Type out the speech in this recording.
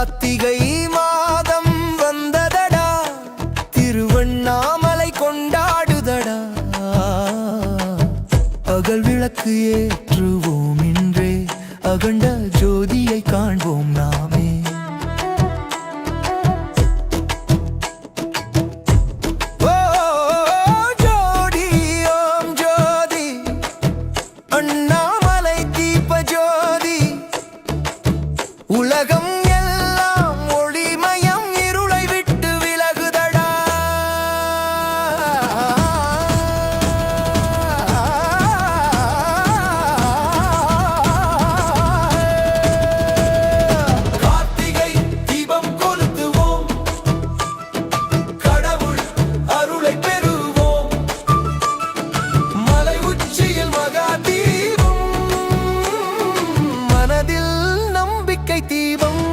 கார்த்திகை மாதம் வந்ததடா. திருவண்ணாமலை கொண்டாடுதடா. அகல் விளக்கு ஏற்றுவோம் இன்றே. அகண்ட ஜோதியை காண்போம் நாமே. உலகம் தீபம் தீபம்.